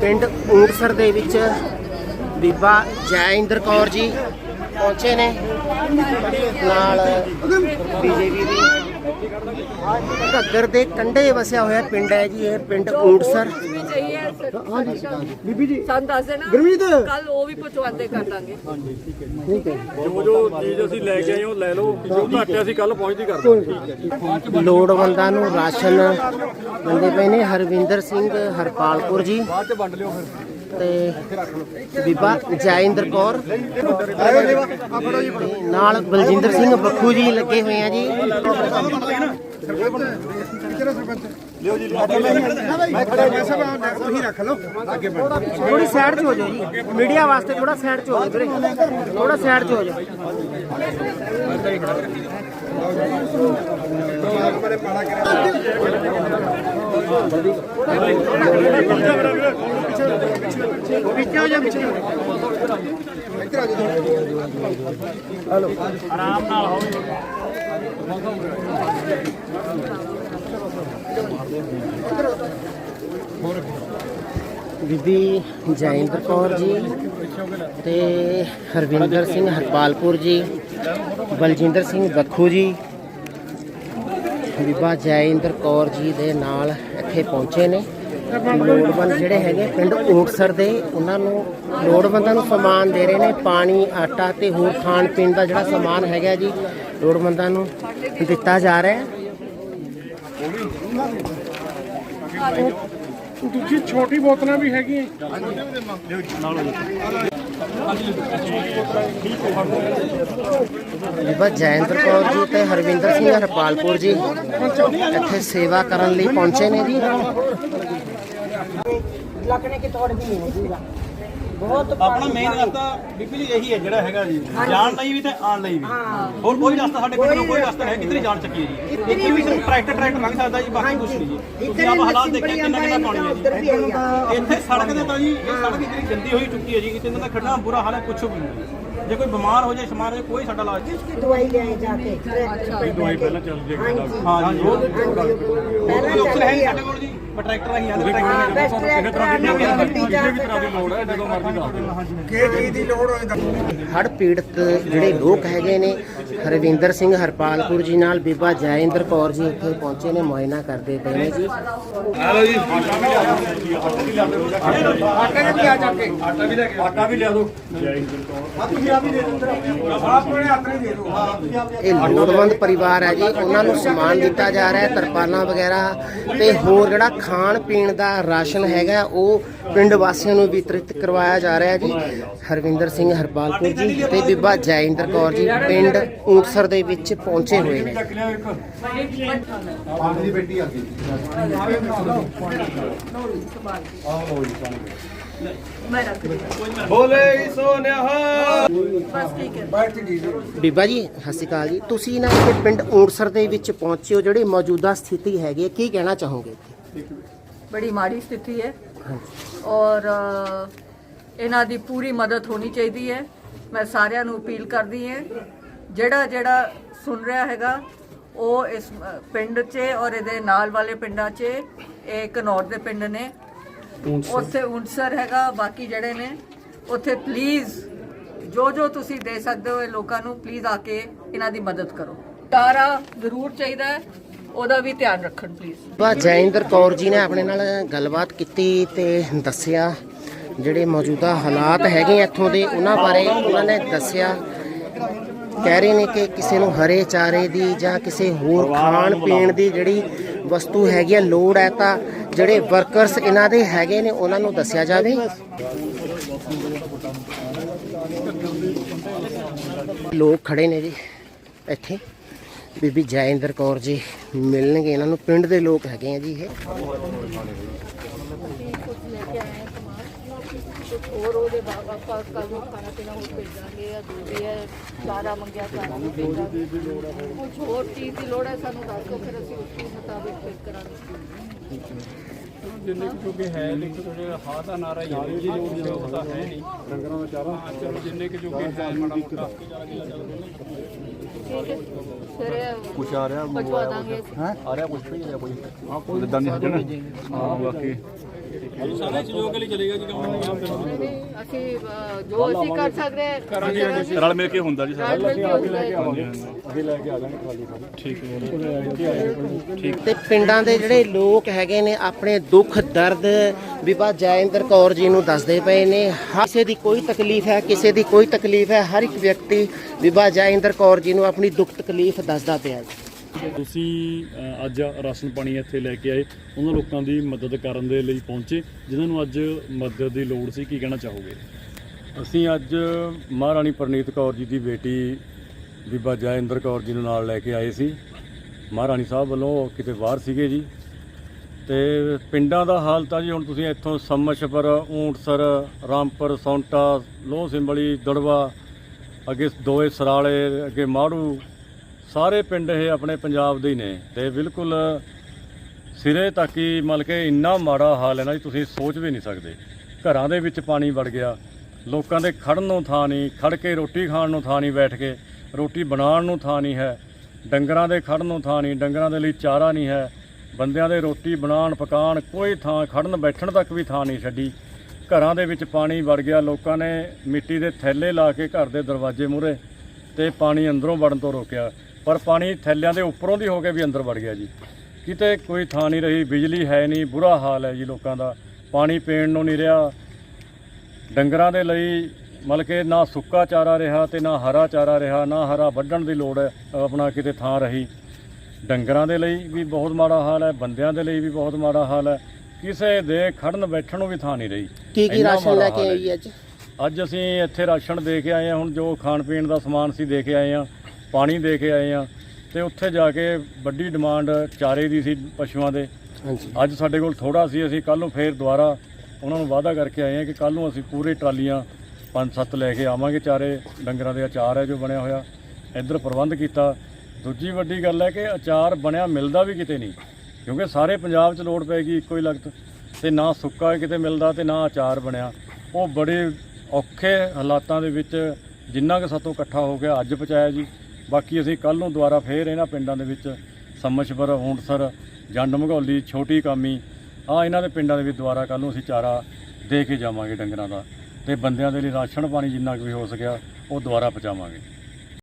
ਪਿੰਡ ਊਂਟਸਰ ਦੇ ਵਿੱਚ ਬੀਬਾ ਜੈਇੰਦਰ ਕੌਰ ਜੀ ਪਹੁੰਚੇ ਨੇ। ਨਾਲ ਬੀਜੇਪੀ ਦੀ ਘੱਗਰ ਦੇ ਕੰਢੇ ਵਸਿਆ ਹੋਇਆ ਪਿੰਡ ਹੈ ਜੀ, ਇਹ ਪਿੰਡ ਊਂਟਸਰ ਚਾਹੀਏ ਬੀਬੀ ਜੀ ਸਾਨੂੰ ਦੱਸ ਦੇਣਾ ਗੁਰਮੀਤ। ਕੱਲ ਉਹ ਵੀ ਪਹੁੰਚਵਾਉਂਦੇ ਕਰ ਦਾਂਗੇ। ਠੀਕ ਹੈ। ਜੋ। ਜੋ ਚੀਜ਼ ਅਸੀਂ ਲੈ ਕੇ ਆਏ ਉਹ ਲੈ ਲਓ। ਜੋ ਘੱਟ ਅਸੀਂ ਕੱਲ ਪਹੁੰਚਦੀ ਕਰ ਦਾਂਗੇ। ਲੋੜਵੰਦਾਂ ਨੂੰ ਰਾਸ਼ਨ ਵੰਡੇ ਪਏ ਨੇ। ਹਰਵਿੰਦਰ ਸਿੰਘ ਹਰਪਾਲਪੁਰ ਜੀ। ਬਾਅਦ ਚ ਵੰਡ ਲਿਓ ਫਿਰ। ਤੇ ਬੀਬਾ ਜੈਇੰਦਰ ਕੌਰ। ਨਾਲ ਬਲਜਿੰਦਰ ਸਿੰਘ ਬੱਖੂ ਜੀ ਲੱਗੇ ਹੋਏ ਆ ਜੀ। ਥੋੜੀ ਸਾਈਡ 'ਚ ਹੋ ਜਾਓ ਜੀ। ਮੀਡੀਆ ਵਾਸਤੇ ਥੋੜਾ ਸਾਈਡ 'ਚ ਹੋ ਜਾਓ ਵੀਰੇ। ਥੋੜਾ ਸਾਈਡ 'ਚ ਹੋ ਜਾਓ। ਪਿੱਛੇ ਹੋ ਜਾ ਪਿੱਛੇ ਬੀਬੀ ਜੈਇੰਦਰ ਕੌਰ ਜੀ ਤੇ ਹਰਵਿੰਦਰ ਸਿੰਘ ਹਰਪਾਲਪੁਰ ਜੀ, ਬਲਜਿੰਦਰ ਸਿੰਘ ਬੱਖੂ ਜੀ, ਬੀਬਾ ਜੈਇੰਦਰ ਕੌਰ ਜੀ ਦੇ ਨਾਲ ਇੱਥੇ ਪਹੁੰਚੇ ਨੇ। ਲੋੜਵੰਦ ਜਿਹੜੇ ਹੈਗੇ ਪਿੰਡ ਊਟਸਰ ਦੇ, ਉਹਨਾਂ ਨੂੰ ਲੋੜਵੰਦਾਂ ਨੂੰ ਸਮਾਨ ਦੇ ਰਹੇ ਨੇ, ਪਾਣੀ, ਆਟਾ ਤੇ ਹੋਰ ਖਾਣ ਪੀਣ ਦਾ ਜਿਹੜਾ ਸਮਾਨ ਹੈਗਾ ਜੀ, ਲੋੜਵੰਦਾਂ ਨੂੰ ਦਿੱਤਾ ਜਾ ਰਿਹਾ। ਹੈ ਦੂਜੀ ਛੋਟੀ ਬੋਤਲਾਂ ਵੀ ਹੈਗੀਆਂ। ਬੀਬਾ ਜੈਇੰਦਰ ਕੌਰ ਜੀ ਤੇ ਹਰਵਿੰਦਰ ਸਿੰਘ ਹਰਪਾਲਪੁਰ ਜੀ ਇੱਥੇ ਸੇਵਾ ਕਰਨ ਲਈ ਪਹੁੰਚੇ ਨੇ ਜੀ। ਆਪਣਾ ਮੇਨ ਰਸਤਾ ਬੀਬੀ ਜੀ ਇਹੀ ਹੈ ਜਿਹੜਾ ਹੈਗਾ ਜੀ। ਜਾਣ ਲਈ ਵੀ ਤੇ ਆਉਣ ਲਈ ਵੀ। ਹੋਰ ਕੋਈ ਰਸਤਾ ਸਾਡੇ ਨੂੰ ਕੋਈ ਰਸਤਾ ਹੈ ਕਿੱਧਰ ਜਾਣ ਚੱਕੀ ਹੈ ਜੀ ਇੱਥੇ ਵੀ ਸਿਰਫ ਟਰੈਕਟਰ ਟਰੈਕਟਰ ਲੰਘ ਸਕਦਾ ਜੀ ਬਾਕੀ ਕੁਝ ਨਹੀਂ ਜੀ। ਤੁਸੀਂ ਆਪ ਹਾਲਾਤ ਦੇਖਿਆ ਕਿੰਨਾ ਕਿੰਨਾ ਪਾਣੀ ਹੈ ਜੀ? ਇੱਥੇ ਸੜਕ ਦੇ ਤਾਂ ਜੀ ਇਹ ਸੜਕ ਜਿਹੜੀ ਗੰਦੀ ਹੋਈ ਚੁੱਕੀ ਹੈ ਜੀ ਕਿਤੇ ਇਹਨਾਂ ਦਾ ਖੜਨਾ ਬੁਰਾ ਹਾਲ ਹੈ ਕੁਛ ਵੀ ਨਹੀਂ। ਜੇ ਕੋਈ ਬਿਮਾਰ ਹੋ ਜਾਏ ਸ਼ਮਾਰ ਹੋ ਜਾਏ ਕੋਈ ਸਾਡਾ ਇਲਾਜ ਨਹੀਂ। ਦਵਾਈ ਲੈ ਜਾके ਦਵਾਈ ਪਹਿਲਾਂ ਚੱਲ ਜਾਏਗੀ ਹਾਂ ਜੀ ਉਹ ਪਹਿਲਾਂ ਅਫਸਰ ਹੈ ਨਹੀਂ ਸਾਡੇ ਕੋਲ ਜੀ ਮੈਂ ਟਰੈਕਟਰ ਰਾਹੀਂ ਆਂਦੇ ਟਰੈਕਟਰ ਬੈਸਟ ਟਰੈਕਟਰ ਗੱਡੀ ਜਾ ਕਿਸੇ ਤਰ੍ਹਾਂ ਦੀ ਲੋੜ ਹੈ ਜਦੋਂ ਮਰਜ਼ੀ ਦੱਸ ਦਿਓ। ਹੜ੍ਹ ਪੀੜਤ ਜਿਹੜੇ ਲੋਕ ਹੈਗੇ ਨੇ ਹਰਵਿੰਦਰ ਸਿੰਘ ਹਰਪਾਲਪੁਰ ਜੀ ਨਾਲ ਬੀਬਾ ਜੈਇੰਦਰ ਕੌਰ ਜੀ ਇੱਥੇ ਪਹੁੰਚੇ ਨੇ ਮੁਆਇਨਾ ਕਰਦੇ ਪਏ ਨੇ ਜੀ। ਆਟਾ ਵੀ ਲਿਆ ਦਿਓ ਇਹ ਲੋੜਵੰਦ ਪਰਿਵਾਰ ਹੈ ਜੀ ਉਹਨਾਂ ਨੂੰ ਸਮਾਨ ਦਿੱਤਾ ਜਾ ਰਿਹਾ ਹੈ ਤਰਪਾਲਾਂ ਵਗੈਰਾ ਤੇ ਹੋਰ ਜਿਹੜਾ ਖਾਣ ਪੀਣ ਦਾ ਰਾਸ਼ਨ ਹੈਗਾ ਉਹ ਪਿੰਡ ਵਾਸੀਆਂ ਨੂੰ ਵਿਤਰਿਤ ਕਰਵਾਇਆ ਜਾ ਰਿਹਾ ਹੈ ਜੀ। ਹਰਵਿੰਦਰ ਸਿੰਘ ਹਰਪਾਲਪੁਰ ਜੀ ਤੇ ਬੀਬਾ ਜੈਇੰਦਰ ਕੌਰ ਜੀ ਪਿੰਡ ਊਂਟਸਰ ਦੇ ਵਿੱਚ ਪਹੁੰਚੇ ਹੋਏ ਨੇ। ਬੋਲੇ ਬੀਬਾ ਜੀ ਸਤਿ ਸ਼੍ਰੀ ਅਕਾਲ ਜੀ। ਤੁਸੀਂ ਨਾ ਇੱਥੇ ਪਿੰਡ ਊਂਟਸਰ ਦੇ ਵਿੱਚ ਪਹੁੰਚੇ ਹੋ ਜਿਹੜੀ ਮੌਜੂਦਾ ਸਥਿਤੀ ਹੈਗੀ ਹੈ, ਕੀ ਕਹਿਣਾ ਚਾਹੋਗੇ ਬੜੀ ਮਾੜੀ ਸਥਿਤੀ ਹੈ। ਔਰ ਇਹਨਾਂ ਦੀ ਪੂਰੀ ਮਦਦ ਹੋਣੀ ਚਾਹੀਦੀ ਹੈ। ਮੈਂ ਸਾਰਿਆਂ ਨੂੰ ਅਪੀਲ ਕਰਦੀ ਹਾਂ ਜਿਹੜਾ ਜਿਹੜਾ ਸੁਣ ਰਿਹਾ ਹੈਗਾ ਉਹ ਇਸ ਪਿੰਡ 'ਚ ਔਰ ਇਹਦੇ ਨਾਲ ਵਾਲੇ ਪਿੰਡਾਂ 'ਚ ਇਹ ਘਨੌਰ ਦੇ ਪਿੰਡ ਨੇ। ਉੱਥੇ ਉਂਸਰ ਹੈਗਾ ਬਾਕੀ ਜਿਹੜੇ ਨੇ ਉੱਥੇ ਪਲੀਜ਼ ਜੋ ਜੋ ਤੁਸੀਂ ਦੇ ਸਕਦੇ ਹੋ ਇਹ ਲੋਕਾਂ ਨੂੰ ਪਲੀਜ਼ ਆ ਕੇ ਇਹਨਾਂ ਦੀ ਮਦਦ ਕਰੋ। ਤਾਰਾ ਜ਼ਰੂਰ ਚਾਹੀਦਾ ਹੈ। ਉਹਦਾ ਵੀ ਧਿਆਨ ਰੱਖਣ ਪਲੀਜ਼ ਬਾ ਜੈਇੰਦਰ ਕੌਰ ਜੀ ਨੇ ਆਪਣੇ ਨਾਲ ਗੱਲਬਾਤ ਕੀਤੀ ਤੇ ਦੱਸਿਆ, ਜਿਹੜੇ ਮੌਜੂਦਾ ਹਾਲਾਤ ਹੈਗੇ ਇੱਥੋਂ ਦੇ, ਉਹਨਾਂ ਬਾਰੇ ਉਹਨਾਂ ਨੇ ਦੱਸਿਆ। ਕਹਿ ਰਹੇ ਨੇ ਕਿ ਕਿਸੇ ਨੂੰ ਹਰੇ ਚਾਰੇ ਦੀ ਜਾਂ ਕਿਸੇ ਹੋਰ ਖਾਣ ਪੀਣ ਦੀ ਜਿਹੜੀ ਵਸਤੂ ਹੈਗੀ ਆ, ਲੋੜ ਹੈ ਤਾਂ ਜਿਹੜੇ ਵਰਕਰਸ ਇਹਨਾਂ ਦੇ ਹੈਗੇ ਨੇ, ਉਹਨਾਂ ਨੂੰ ਦੱਸਿਆ ਜਾਵੇ। ਲੋਕ ਖੜੇ ਨੇ ਜੀ ਇੱਥੇ। ਬੀਬੀ ਜੈਇੰਦਰ ਕੌਰ ਜੀ ਮਿਲਣਗੇ। ਇਹਨਾਂ ਨੂੰ ਪਿੰਡ ਦੇ ਲੋਕ ਹੈਗੇ ਆ ਜੀ ਇਹ। ਹੋਰ ਉਹਦੇ ਬਾਬਾ ਆਪਾਂ ਕੱਲ ਨੂੰ ਖਾਣਾ ਪੀਣਾ ਹੋਰ ਭੇਜਾਂਗੇ ਜਾਂ ਜੋ ਵੀ ਹੈ ਸਾਰਾ ਮੰਗਿਆ ਸਾਰਾ ਨੂੰ ਭੇਜਾਂਗੇ ਕੁਝ ਹੋਰ ਚੀਜ਼ ਦੀ ਲੋੜ ਹੈ ਸਾਨੂੰ ਦੱਸ ਦਿਓ ਫਿਰ ਅਸੀਂ ਉਸ ਮੁਤਾਬਿਕ ਫਿਰ ਕਰਾਂਗੇ ਜਿੰਨੇ ਕੁ ਜੋਗੇ ਹੈ ਦੇਖੋ ਥੋੜੇ ਹਾਂ ਦਾ ਨਾਰਾ ਹੀ ਹੈ ਜੀ ਲੋੜ ਉਹ ਤਾਂ ਹੈ ਨਹੀਂ। ਡੰਗਰਾਂ ਦਾ ਚਾਰਾ ਚਲੋ, ਜਿੰਨੇ ਕੁ ਜੋਗੇ ਹੈ, ਮਾੜਾ ਮੋਟਾ। ਠੀਕ ਹੈ ਫਿਰ ਕੁਝ ਆ ਰਿਹਾ ਪਹੁੰਚਵਾ ਦਾਂਗੇ ਅਸੀਂ। ਆ ਰਿਹਾ ਕੁਝ ਵੀ ਨਹੀਂ ਕੋਈ। ਹਾਂ ਕੋਈ ਇਦਾਂ ਨਹੀਂ ਹਜਣਾ ਹਾਂ ਬਾਕੀ। ਸਾਰੇ ਸਹਿਯੋਗ ਲਈ ਚਲੇਗਾ ਜੀ ਕੰਮ ਨਹੀਂ, ਨਹੀਂ, ਅਸੀਂ ਅ, ਜੋ ਅਸੀਂ ਕਰ ਸਕਦੇ ਹਾਂ ਕਰਾਂਗੇ ਰਲ ਮਿਲ ਕੇ ਹੁੰਦਾ ਜੀ ਸਾਰਾ। ਰਲ ਮਿਲ ਕੇ ਹੁੰਦਾ ਹੈ। ਤੇ ਪਿੰਡਾਂ ਦੇ ਜਿਹੜੇ ਲੋਕ ਹੈਗੇ ਨੇ ਆਪਣੇ ਦੁੱਖ ਦਰਦ ਬੀਬਾ ਜੈਇੰਦਰ ਕੌਰ ਜੀ ਨੂੰ ਦੱਸਦੇ ਪਏ ਨੇ ਹਰ ਕਿਸੇ ਦੀ ਕੋਈ ਤਕਲੀਫ ਹੈ ਕਿਸੇ ਦੀ ਕੋਈ ਤਕਲੀਫ ਹੈ ਹਰ ਇੱਕ ਵਿਅਕਤੀ ਬੀਬਾ ਜੈਇੰਦਰ ਕੌਰ ਜੀ ਨੂੰ ਆਪਣੀ ਦੁੱਖ ਤਕਲੀਫ ਦੱਸਦਾ ਪਿਆ ਜੀ ਤੁਸੀਂ ਅੱਜ ਰਾਸ਼ਨ ਪਾਣੀ ਇੱਥੇ ਲੈ ਕੇ ਆਏ ਉਹਨਾਂ ਲੋਕਾਂ ਦੀ ਮਦਦ ਕਰਨ ਦੇ ਲਈ ਪਹੁੰਚੇ ਜਿਨ੍ਹਾਂ ਨੂੰ ਅੱਜ ਮਦਦ ਦੀ ਲੋੜ ਸੀ ਕੀ ਕਹਿਣਾ ਚਾਹੋਗੇ? ਅਸੀਂ ਅੱਜ ਮਹਾਰਾਣੀ ਪ੍ਰਨੀਤ ਕੌਰ ਜੀ ਦੀ ਬੇਟੀ ਬੀਬਾ ਜੈਇੰਦਰ ਕੌਰ ਜੀ ਨੂੰ ਨਾਲ ਲੈ ਕੇ ਆਏ ਸੀ। ਮਹਾਰਾਣੀ ਸਾਹਿਬ ਵੱਲੋਂ ਕਿਤੇ ਬਾਹਰ ਸੀਗੇ ਜੀ। ਤੇ ਪਿੰਡਾਂ ਦਾ ਹਾਲ ਤਾਂ ਜੀ ਹੁਣ ਤੁਸੀਂ ਇੱਥੋਂ ਸਮਸ਼ਪਰ, ਊਂਟਸਰ, ਰਾਮਪੁਰ, ਸੌਂਟਾ, ਲੋਹ ਸਿੰਬਲੀ, ਦੜਵਾ, ਅੱਗੇ ਦੋਏ ਸਰਾਲੇ, ਅੱਗੇ ਮਾੜੂ, ਸਾਰੇ ਪਿੰਡ ਇਹ ਆਪਣੇ ਪੰਜਾਬ ਦੇ ਹੀ ਨੇ ਤੇ ਬਿਲਕੁਲ ਸਿਰੇ ਤੱਕ ਹੀ ਮਤਲਬ ਕਿ ਇੰਨਾ ਮਾੜਾ ਹਾਲ ਹੈ ਨਾ ਜੀ, ਤੁਸੀਂ ਸੋਚ ਵੀ ਨਹੀਂ ਸਕਦੇ। ਘਰਾਂ ਦੇ ਵਿੱਚ ਪਾਣੀ ਵੜ ਗਿਆ, ਲੋਕਾਂ ਦੇ ਖੜਨ ਨੂੰ ਥਾਂ ਨਹੀਂ ਖੜ ਕੇ ਰੋਟੀ ਖਾਣ ਨੂੰ ਥਾਂ ਨਹੀਂ ਬੈਠ ਕੇ, ਰੋਟੀ ਬਣਾਉਣ ਨੂੰ ਥਾਂ ਨਹੀਂ ਹੈ, ਡੰਗਰਾਂ ਦੇ ਖੜਨ ਨੂੰ ਥਾਂ ਨਹੀਂ, ਡੰਗਰਾਂ ਦੇ ਲਈ ਚਾਰਾ ਨਹੀਂ ਹੈ ਬੰਦਿਆਂ ਦੇ ਰੋਟੀ ਬਣਾਉਣ, ਪਕਾਉਣ, ਕੋਈ ਥਾਂ ਖੜਨ, ਬੈਠਣ ਤੱਕ ਵੀ ਥਾਂ ਨਹੀਂ ਛੱਡੀ। ਘਰਾਂ ਦੇ ਵਿੱਚ ਪਾਣੀ ਵੜ ਗਿਆ। ਲੋਕਾਂ ਨੇ ਮਿੱਟੀ ਦੇ ਥੈਲੇ ਲਾ ਕੇ ਘਰ ਦੇ ਦਰਵਾਜ਼ੇ ਮੂਹਰੇ ਤੇ ਪਾਣੀ ਅੰਦਰੋਂ ਵੜਨ ਤੋਂ ਰੋਕਿਆ। ਪਰ ਪਾਣੀ ਥੈਲਿਆਂ ਦੇ ਉੱਪਰੋਂ ਦੀ ਹੋ ਕੇ ਵੀ ਅੰਦਰ ਵੜ ਗਿਆ ਜੀ। ਕਿਤੇ ਕੋਈ ਥਾਂ ਨਹੀਂ ਰਹੀ, ਬਿਜਲੀ ਹੈ ਨਹੀਂ, ਬੁਰਾ ਹਾਲ ਹੈ ਜੀ ਲੋਕਾਂ ਦਾ। ਪਾਣੀ ਪੀਣ ਨੂੰ ਨਹੀਂ ਰਿਹਾ। ਡੰਗਰਾਂ ਦੇ ਲਈ ਮਤਲਬ ਕਿ ਨਾ ਸੁੱਕਾ ਚਾਰਾ ਰਿਹਾ ਤੇ ਨਾ ਹਰਾ ਚਾਰਾ ਰਿਹਾ, ਨਾ ਹਰਾ ਵੱਢਣ ਦੀ ਲੋੜ ਹੈ, ਆਪਣਾ ਕਿਤੇ ਥਾਂ ਰਹੀ। ਡੰਗਰਾਂ ਦੇ ਲਈ ਵੀ ਬਹੁਤ ਮਾੜਾ ਹਾਲ ਹੈ ਬੰਦਿਆਂ ਦੇ ਲਈ ਵੀ ਬਹੁਤ ਮਾੜਾ ਹਾਲ ਹੈ। ਕਿਸੇ ਦੇ ਖੜਨ ਬੈਠਣ ਨੂੰ ਵੀ ਥਾਂ ਨਹੀਂ ਰਹੀ। ਕੀ ਕੀ ਇੰਨਾ ਰਾਸ਼ਨ ਮਾੜਾ ਲੈ ਕੇ ਹਾਲ ਹੈ ਆਈ। ਅੱਜ? ਅੱਜ ਅਸੀਂ ਇੱਥੇ ਰਾਸ਼ਨ ਦੇ ਕੇ ਆਏ ਹਾਂ ਹੁਣ ਜੋ ਖਾਣ ਪੀਣ ਦਾ ਸਮਾਨ ਸੀ ਦੇ ਕੇ ਆਏ ਹਾਂ ਪਾਣੀ ਦੇ ਕੇ ਆਏ ਹਾਂ ਤੇ ਉੱਥੇ ਜਾ ਕੇ ਵੱਡੀ ਡਿਮਾਂਡ ਚਾਰੇ ਦੀ ਸੀ ਪਸ਼ੂਆਂ ਦੇ। ਹਾਂਜੀ। ਅੱਜ ਸਾਡੇ ਕੋਲ ਥੋੜਾ ਸੀ ਅਸੀਂ ਕੱਲ ਨੂੰ ਫੇਰ ਦੁਬਾਰਾ ਉਹਨਾਂ ਨੂੰ ਵਾਅਦਾ ਕਰਕੇ ਆਏ ਹਾਂ ਕਿ ਕੱਲ ਨੂੰ ਅਸੀਂ ਪੂਰੇ ਟਰਾਲੀਆਂ ਪੰਜ ਸੱਤ ਲੈ ਕੇ ਆਵਾਂਗੇ ਚਾਰੇ ਡੰਗਰਾਂ ਦੇ ਅਚਾਰ ਹੈ ਜੋ ਬਣਿਆ ਹੋਇਆ। ਇੱਧਰ ਪ੍ਰਬੰਧ ਕੀਤਾ ਦੂਜੀ ਵੱਡੀ ਗੱਲ ਹੈ ਕਿ ਅਚਾਰ ਬਣਿਆ ਮਿਲਦਾ ਵੀ ਕਿਤੇ ਨਹੀਂ, ਕਿਉਂਕਿ ਸਾਰੇ ਪੰਜਾਬ 'ਚ ਲੋੜ ਪੈਗੀ ਇੱਕੋ ਹੀ ਲਗਤ, ਤੇ ਨਾ ਸੁੱਕਾ ਕਿਤੇ ਮਿਲਦਾ ਤੇ ਨਾ ਅਚਾਰ ਬਣਿਆ। ਉਹ ਬੜੇ ਔਖੇ ਹਾਲਾਤਾਂ ਦੇ ਵਿੱਚ ਜਿੰਨਾ ਕਿ ਸਾਤੋਂ ਇਕੱਠਾ ਹੋ ਗਿਆ, ਅੱਜ ਪਹੁੰਚਾਇਆ ਜੀ। ਬਾਕੀ ਅਸੀਂ ਕੱਲ ਨੂੰ ਦੁਬਾਰਾ ਫੇਰ ਇਹਨਾਂ ਪਿੰਡਾਂ ਦੇ ਵਿੱਚ ਸਮਸ਼ਵਰ, ਹੁੰਡਸਰ, ਜੰਡ ਮਘੌਲੀ ਛੋਟੀ ਕਾਮੀ ਆ ਇਹਨਾਂ ਦੇ ਪਿੰਡਾਂ ਦੇ ਵਿੱਚ ਦੁਬਾਰਾ ਕੱਲ ਨੂੰ ਅਸੀਂ ਚਾਰਾ ਦੇ ਕੇ ਜਾਵਾਂਗੇ ਡੰਗਰਾਂ ਦਾ। ਤੇ ਬੰਦਿਆਂ ਦੇ ਲਈ ਰਾਸ਼ਨ ਪਾਣੀ ਜਿੰਨਾ ਕੁ ਵੀ ਹੋ ਸਕਿਆ, ਉਹ ਦੁਬਾਰਾ ਪਹੁੰਚਾਵਾਂਗੇ।